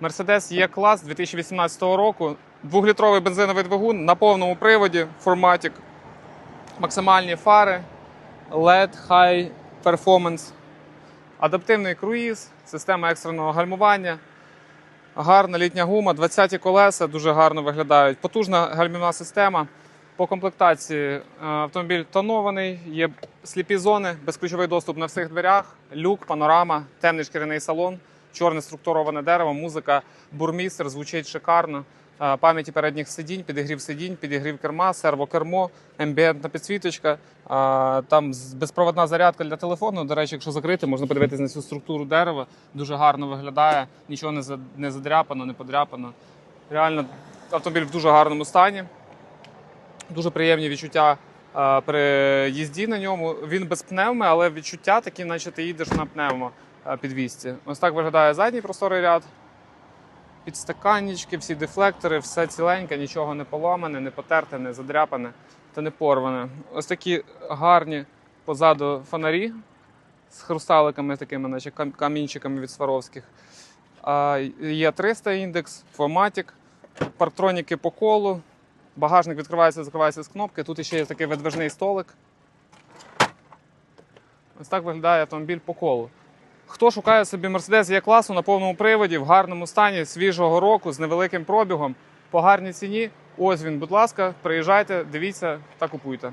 Mercedes E-клас 2018 року. Двохлітровий бензиновий двигун на повному приводі, форматик, максимальні фари, LED High Performance, адаптивний круїз, система екстреного гальмування, гарна літня гума, 20 колеса дуже гарно виглядають. Потужна гальмівна система. По комплектації е, автомобіль тонований, є сліпі зони, безключовий доступ на всіх дверях, люк, панорама, темний шкіряний салон, чорне структуроване дерево, музика, бурмістер, звучить шикарно. Пам'яті передніх сидінь, підігрів сидінь, підігрів керма, сервокермо, ембієнтна підсвіточка. Там безпроводна зарядка для телефону. До речі, якщо закрити, можна подивитися на цю структуру дерева. Дуже гарно виглядає, нічого не задряпано, не подряпано. Реально, автомобіль в дуже гарному стані. Дуже приємні відчуття при їзді на ньому. Він без пневми, але відчуття такі, наче ти їдеш на пневмо підвісці. Ось так виглядає задній просторий ряд. Підстаканнички, всі дефлектори, все ціленьке, нічого не поламане, не потерте, не задряпане та не порване. Ось такі гарні позаду фонарі з хрусталиками, такими, наче камінчиками від Сваровських. Є 300 індекс, Фоматік, парктроніки по колу. Багажник відкривається, закривається з кнопки. Тут ще є такий видвижний столик. Ось так виглядає автомобіль по колу. Хто шукає собі Mercedes є класу на повному приводі, в гарному стані, свіжого року, з невеликим пробігом, по гарній ціні. Ось він, будь ласка, приїжджайте, дивіться та купуйте.